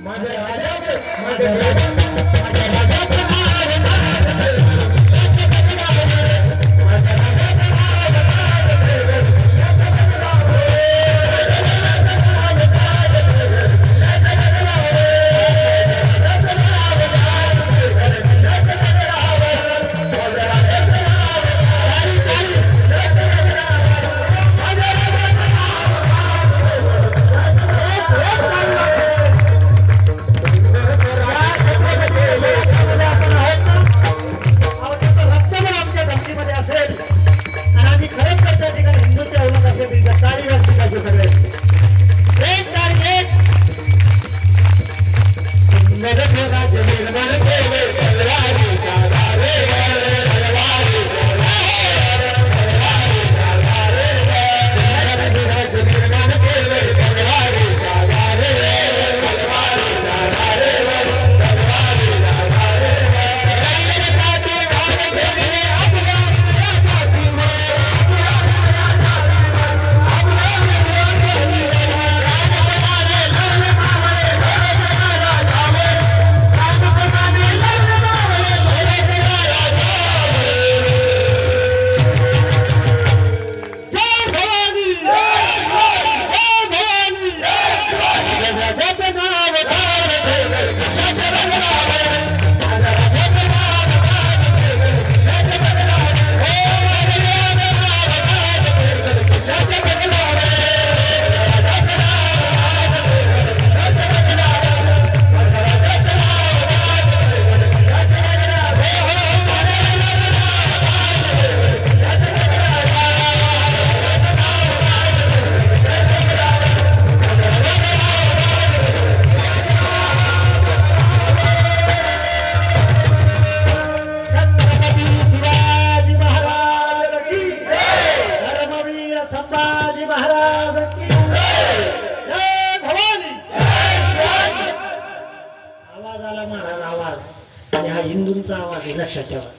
माझ्या राजा माझ्या राजा मेरे मेरा मेरे मेरे आवाज. आला महाराज आवाज आणि हा हिंदूंचा आवाज आहे लक्षात ठेवा.